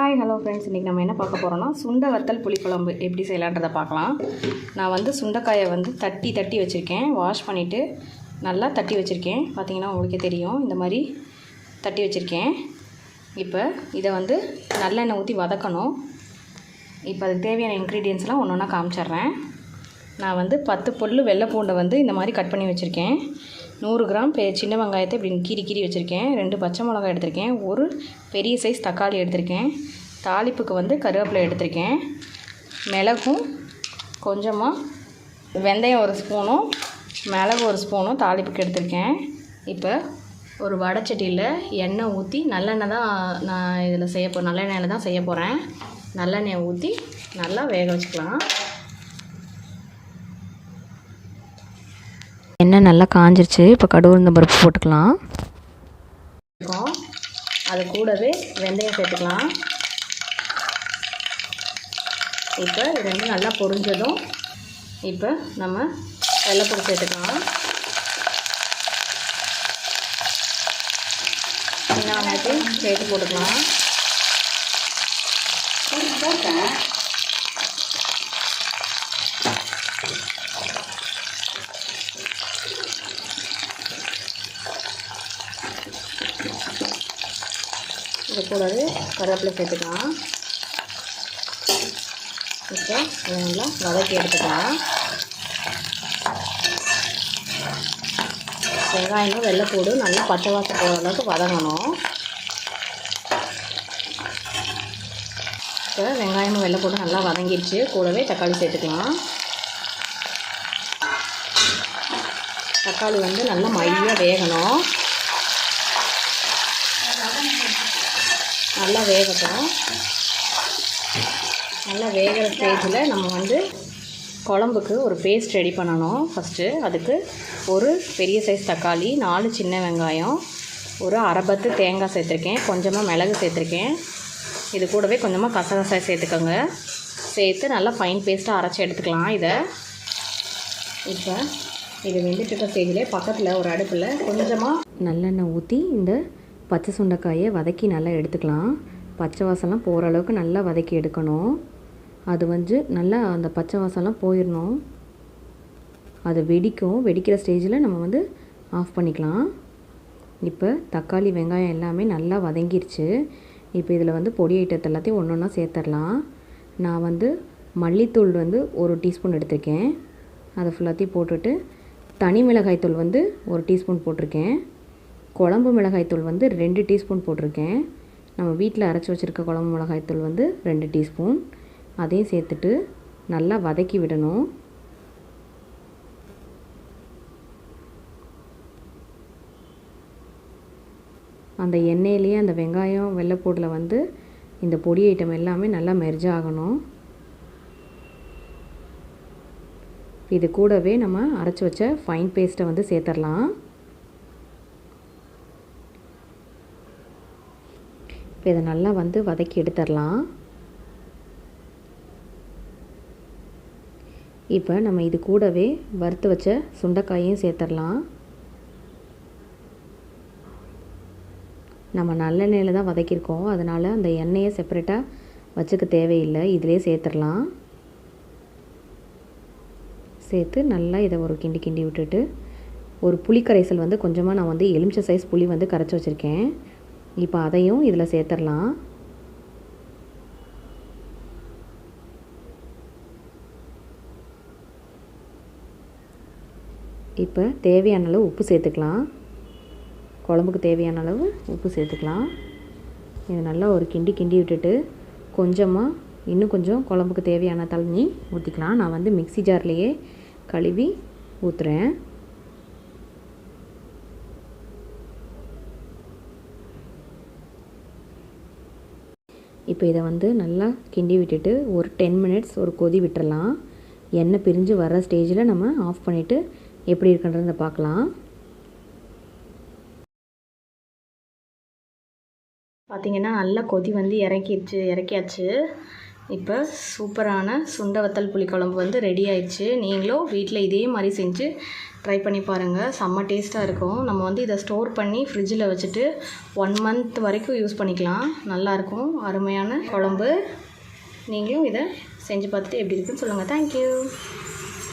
Hi hello friends இன்றைக்கி நம்ம என்ன பார்க்க போகிறோம்னா சுண்டை வத்தல் புளிக்குழம்பு எப்படி செய்யலான்றதை பார்க்கலாம். நான் வந்து சுண்டைக்காயை வந்து தட்டி தட்டி வச்சுருக்கேன். வாஷ் பண்ணிவிட்டு நல்லா தட்டி வச்சுருக்கேன். பார்த்தீங்கன்னா உங்களுக்கே தெரியும். இந்த மாதிரி தட்டி வச்சுருக்கேன். இப்போ இதை வந்து நல்லெண்ணெய் ஊற்றி வதக்கணும். இப்போ அதுக்கு தேவையான இன்க்ரீடியன்ஸ்லாம் ஒன்று ஒன்றா காமிச்சிட்றேன். நான் வந்து பத்து பொருள் வெள்ளை பூண்டை வந்து இந்த மாதிரி கட் பண்ணி வச்சுருக்கேன். நூறு கிராம் பெ சின்ன வெங்காயத்தை இப்படி கீறி கீறி வச்சுருக்கேன். ரெண்டு பச்சை மிளகாய் எடுத்திருக்கேன். ஒரு பெரிய சைஸ் தக்காளி எடுத்திருக்கேன். தாளிப்புக்கு வந்து கருவேப்பிலை எடுத்திருக்கேன். மிளகும் கொஞ்சமாக வெந்தயம் ஒரு ஸ்பூனும் மிளகு ஒரு ஸ்பூனும் தாளிப்புக்கு எடுத்திருக்கேன். இப்போ ஒரு வடைச்சட்டியில் எண்ணெய் ஊற்றி நல்லெண்ணெய் தான் நான் இதில் செய்ய போ நல்லெண்ணெயில் தான் செய்ய போகிறேன் நல்லெண்ணெயை ஊற்றி நல்லா வேக வச்சுக்கலாம். எண்ணெய் நல்லா காஞ்சிருச்சு. இப்போ கடுகு உளுந்தம் பருப்பு போட்டுக்கலாம். அது கூடவே வெந்தயம் சேர்த்துக்கலாம். இப்போ இது நல்லா பொரிஞ்சதும் இப்போ நம்ம வெள்ளைப்பூடு சேர்த்துக்கலாம். சின்ன வெங்காயத்தையும் சேர்த்து போட்டுக்கலாம். இது கூடவே கருவேப்பிலை சேர்த்துக்கலாம். இப்போ அதை நல்லா வதக்கி எடுத்துக்கலாம். வெங்காயமும் வெள்ளைப்பூடு நல்லா பச்சை வாசம் போகிற அளவுக்கு வதங்கணும். இப்போ வெங்காயமும் வெள்ளைப்பூடு நல்லா வதங்கிடுச்சு. கூடவே தக்காளி சேர்த்துக்கலாம். தக்காளி வந்து நல்லா மையாக வேகணும். நல்லா வேகட்டும். நல்லா வேகிற ஸ்டேஜில் நம்ம வந்து குழம்புக்கு ஒரு பேஸ்ட் ரெடி பண்ணணும். ஃபஸ்ட்டு அதுக்கு ஒரு பெரிய சைஸ் தக்காளி நாலு சின்ன வெங்காயம் ஒரு அரைபத்து தேங்காய் சேர்த்துருக்கேன். கொஞ்சமாக மிளகு சேர்த்துருக்கேன். இது கூடவே கொஞ்சமாக கசகசாய் சேர்த்துக்கோங்க. சேர்த்து நல்லா ஃபைன் பேஸ்ட்டாக அரைச்சி எடுத்துக்கலாம் இதை. இப்போ இது வெந்துட்டு இருக்க ஸ்டேஜில் பக்கத்தில் ஒரு அடுப்பில் கொஞ்சமாக நல்லெண்ணெய் ஊற்றி இந்த பச்சை சுண்டைக்காயை வதக்கி நல்லா எடுத்துக்கலாம். பச்சை வாசலாம் போகிற அளவுக்கு நல்லா வதக்கி எடுக்கணும். அது வந்து நல்லா அந்த பச்சை வாசலாம் போயிடணும். அது வெடிக்கும். வெடிக்கிற ஸ்டேஜில் நம்ம வந்து ஆஃப் பண்ணிக்கலாம். இப்போ தக்காளி வெங்காயம் எல்லாமே நல்லா வதங்கிருச்சு. இப்போ இதில் வந்து பொடி ஐட்டத்தை எல்லாத்தையும் ஒன்று ஒன்றா சேர்த்துடலாம் நான் வந்து மல்லித்தூள் வந்து ஒரு டீஸ்பூன் எடுத்திருக்கேன். அதை ஃபுல்லாத்தையும் போட்டுட்டு தனி மிளகாய்த்தூள் வந்து ஒரு டீஸ்பூன் போட்டிருக்கேன். குழம்பு மிளகாய்த்தூள் வந்து ரெண்டு டீஸ்பூன் போட்டிருக்கேன். நம்ம வீட்டில் அரைச்சி வச்சுருக்க குழம்பு மிளகாய்த்தூள் வந்து ரெண்டு டீஸ்பூன். அதையும் சேர்த்துட்டு நல்லா வதக்கி விடணும். அந்த எண்ணெயிலேயே அந்த வெங்காயம் வெள்ளைப்பூடில் வந்து இந்த பொடி ஐட்டம் எல்லாமே நல்லா மெர்ஜ் ஆகணும். இது கூடவே நம்ம அரைச்சி வச்ச ஃபைன் பேஸ்ட்டை வந்து சேர்த்துடலாம். இப்போ இதை நல்லா வந்து வதக்கி எடுத்துடலாம். இப்போ நம்ம இது கூடவே வறுத்து வச்ச சுண்டைக்காயையும் சேர்த்துடலாம். நம்ம நல்லெண்ணெயில் தான் வதக்கியிருக்கோம். அதனால் அந்த எண்ணெயை செப்பரேட்டாக வச்சுக்க தேவையில்லை. இதிலே சேர்த்துடலாம். சேர்த்து நல்லா இதை ஒரு கிண்டி கிண்டி விட்டுட்டு ஒரு புளி கரைசல் வந்து கொஞ்சமாக நான் வந்து எலுமிச்சை சைஸ் புளி வந்து கரைச்சி வச்சுருக்கேன். இப்போ அதையும் இதில் சேர்த்துடலாம். இப்போ தேவையான அளவு உப்பு சேர்த்துக்கலாம். குழம்புக்கு தேவையான அளவு உப்பு சேர்த்துக்கலாம். இது நல்லா ஒரு கிண்டி கிண்டி விட்டுட்டு கொஞ்சமாக இன்னும் கொஞ்சம் குழம்புக்கு தேவையான தண்ணி ஊற்றிக்கலாம் நான் வந்து மிக்ஸி ஜார்லேயே கழுவி ஊற்றுறேன் இப்போ இதை வந்து நல்லா கிண்டி விட்டுட்டு ஒரு டென் மினிட்ஸ் ஒரு கொதி விட்டுறலாம். எண்ணெய் பிரிஞ்சு வர ஸ்டேஜில் நம்ம ஆஃப் பண்ணிவிட்டு எப்படி இருக்குன்றதை பார்க்கலாம். பார்த்தீங்கன்னா நல்லா கொதி வந்து இறக்கிடுச்சு இறக்கியாச்சு. இப்போ சூப்பரான சுண்டை வத்தல் புளிக்குழம்பு வந்து ரெடி ஆயிடுச்சு. நீங்களும் வீட்டில் இதே மாதிரி செஞ்சு ட்ரை பண்ணி பாருங்கள் செம்ம டேஸ்ட்டாக இருக்கும். நம்ம வந்து இதை ஸ்டோர் பண்ணி ஃப்ரிட்ஜில் வச்சுட்டு ஒன் மந்த் வரைக்கும் யூஸ் பண்ணிக்கலாம். நல்லாயிருக்கும் அருமையான குழம்பு. நீங்களும் இதை செஞ்சு பார்த்துட்டு எப்படி இருக்குன்னு சொல்லுங்கள் தேங்க்யூ